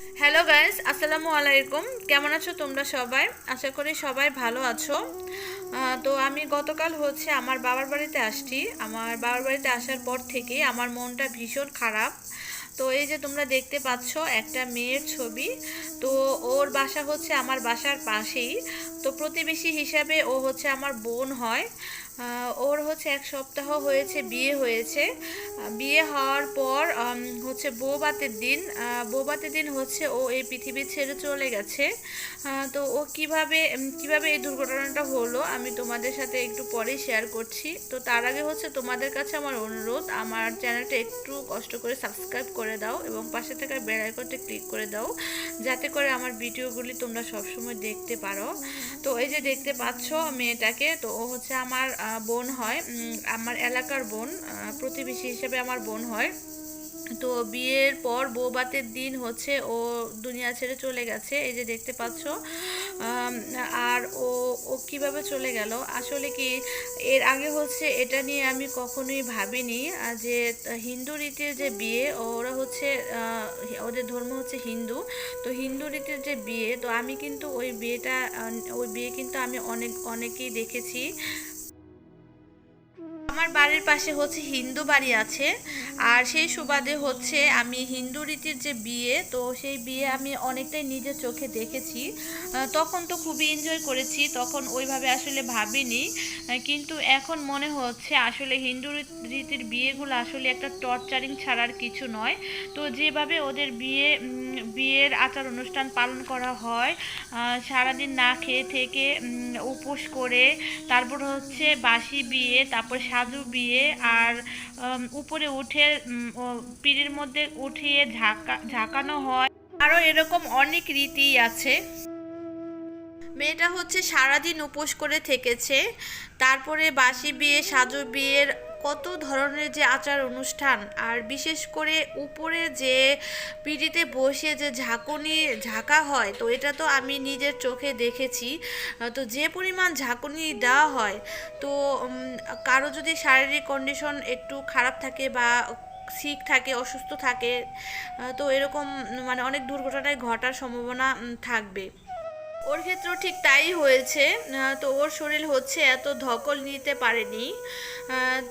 Hello guys আসসালামু আলাইকুম। কেমন আছো তোমরা সবাই? আশা করি সবাই ভালো আছো। তো আমি গতকাল হচ্ছে আমার বাবার বাড়িতে আসছি। আমার বাবার বাড়িতে আসার পর থেকে আমার মনটা ভীষণ খারাপ। তো এই যে তোমরা দেখতে পাচ্ছ একটা মেয়ের ছবি। তো ওর বাসা হচ্ছে আমার বাসার পাশেই। তো প্রতিবেশী হিসাবে ও হচ্ছে আমার বোন হয়। ওর হচ্ছে এক সপ্তাহ হয়েছে, বিয়ে হয়েছে। বিয়ে হওয়ার পর হচ্ছে বৌবাতের দিন বৌবাতের দিন হচ্ছে ও এই পৃথিবী ছেড়ে চলে গেছে। তো ও কীভাবে কীভাবে এই দুর্ঘটনাটা হলো, আমি তোমাদের সাথে একটু পরেই শেয়ার করছি। তো তার আগে হচ্ছে তোমাদের কাছে আমার অনুরোধ, আমার চ্যানেলটা একটু কষ্ট করে সাবস্ক্রাইব করে দাও এবং পাশে থাকা বেল আইকনটা ক্লিক করে দাও, যাতে করে আমার ভিডিওগুলি তোমরা সবসময় দেখতে পারো। তো এই যে দেখতে পাচ্ছ মেয়েটাকে, তো ও হচ্ছে আমার বোন হয় আমার এলাকার বোন প্রতিবেশী হিসেবে আমার বোন হয়। তো বিয়ের পর বৌবাতের দিন হচ্ছে ও দুনিয়া ছেড়ে চলে গেছে, এই যে দেখতে পাচ্ছ। আর ও ও কীভাবে চলে গেল? আসলে কি এর আগে হচ্ছে এটা নিয়ে আমি কখনোই ভাবিনি যে হিন্দু রীতির যে বিয়ে, ওরা হচ্ছে ওদের ধর্ম হচ্ছে হিন্দু। তো হিন্দু রীতির যে বিয়ে, তো আমি কিন্তু ওই বিয়েটা ওই বিয়ে কিন্তু আমি অনেক, অনেকেই দেখেছি। আমার বাড়ির পাশে হচ্ছে হিন্দু বাড়ি আছে। আর সেই সুবাদে হচ্ছে আমি হিন্দু রীতির যে বিয়ে, তো সেই বিয়ে আমি অনেকটাই নিজের চোখে দেখেছি। তখন তো খুবই এনজয় করেছি, তখন ওইভাবে আসলে ভাবিনি। কিন্তু এখন মনে হচ্ছে আসলে হিন্দু রীতির বিয়েগুলো আসলে একটা টর্চারিং ছাড়ার কিছু নয়। তো যেভাবে ওদের বিয়ে বিয়ের আচার অনুষ্ঠান পালন করা হয় সারাদিন না খেয়ে থেকে উপোস করে, তারপর হচ্ছে বাসি বিয়ে, তারপর সাজু বিয়ে আর উপরে উঠে পিড়ির মধ্যে উঠিয়ে ঝাঁকা, ঝাঁকানো হয়। আরও এরকম অনেক রীতি আছে। মেয়েটা হচ্ছে সারাদিন উপোস করে থেকেছে। তারপরে বাসি বিয়ে, সাজু বিয়ের কত ধরনের যে আচার অনুষ্ঠান, আর বিশেষ করে উপরে যে পিড়িতে বসে যে ঝাঁকুনি, ঝাঁকা হয়, তো এটা তো আমি নিজের চোখে দেখেছি। তো যে পরিমাণ ঝাঁকুনি দেওয়া হয়, তো কারও যদি শারীরিক কন্ডিশন একটু খারাপ থাকে বা সিক থাকে, অসুস্থ থাকে তো এরকম মানে অনেক দুর্ঘটনায় ঘটার সম্ভাবনা থাকবে। ওর ক্ষেত্রেও ঠিক তাই হয়েছে তো ওর শরীর হচ্ছে এত ধকল নিতে পারেনি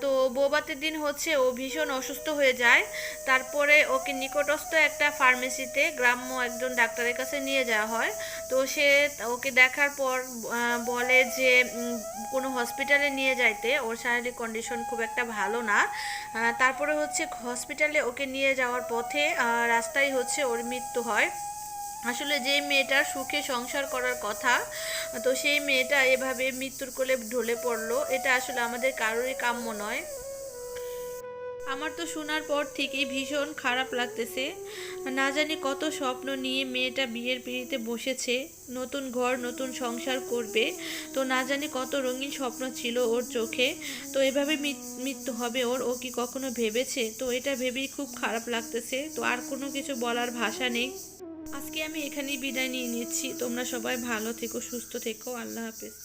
তো বৌবাতের দিন হচ্ছে ও ভীষণ অসুস্থ হয়ে যায়, তারপরে ওকে নিকটস্থ একটা ফার্মেসিতে গ্রাম্য একজন ডাক্তারের কাছে নিয়ে যাওয়া হয়, তো সে ওকে দেখার পর বলে যে কোনো হসপিটালে নিয়ে যাইতে, ওর শারীরিক কন্ডিশন খুব একটা ভালো না তারপরে হচ্ছে হসপিটালে ওকে নিয়ে যাওয়ার পথে রাস্তায় হচ্ছে ওর মৃত্যু হয়। আসলে যে মেয়েটার সুখে সংসার করার কথা, তো সেই মেয়েটা এভাবে মৃত্যুর কোলে ঢলে পড়ল, এটা আসলে আমাদের কারোরই কাম্য নয়। আমার তো শোনার পর থেকেই ভীষণ খারাপ লাগতেছে। না জানি কত স্বপ্ন নিয়ে মেয়েটা বিয়ের পিড়িতে বসেছে, নতুন ঘর, নতুন সংসার করবে, তো না জানি কত রঙিন স্বপ্ন ছিল ওর চোখে, তো এভাবে মৃত- মৃত্যু হবে ওর, ও কি কখনো ভেবেছে? তো এটা ভেবেই খুব খারাপ লাগতেছে, তো আর কোনো কিছু বলার ভাষা নেই। আজকে আমি এখানেই বিদায় নিয়ে নিচ্ছি। তোমরা সবাই ভালো থেকো সুস্থ থেকো। আল্লাহ হাফেজ।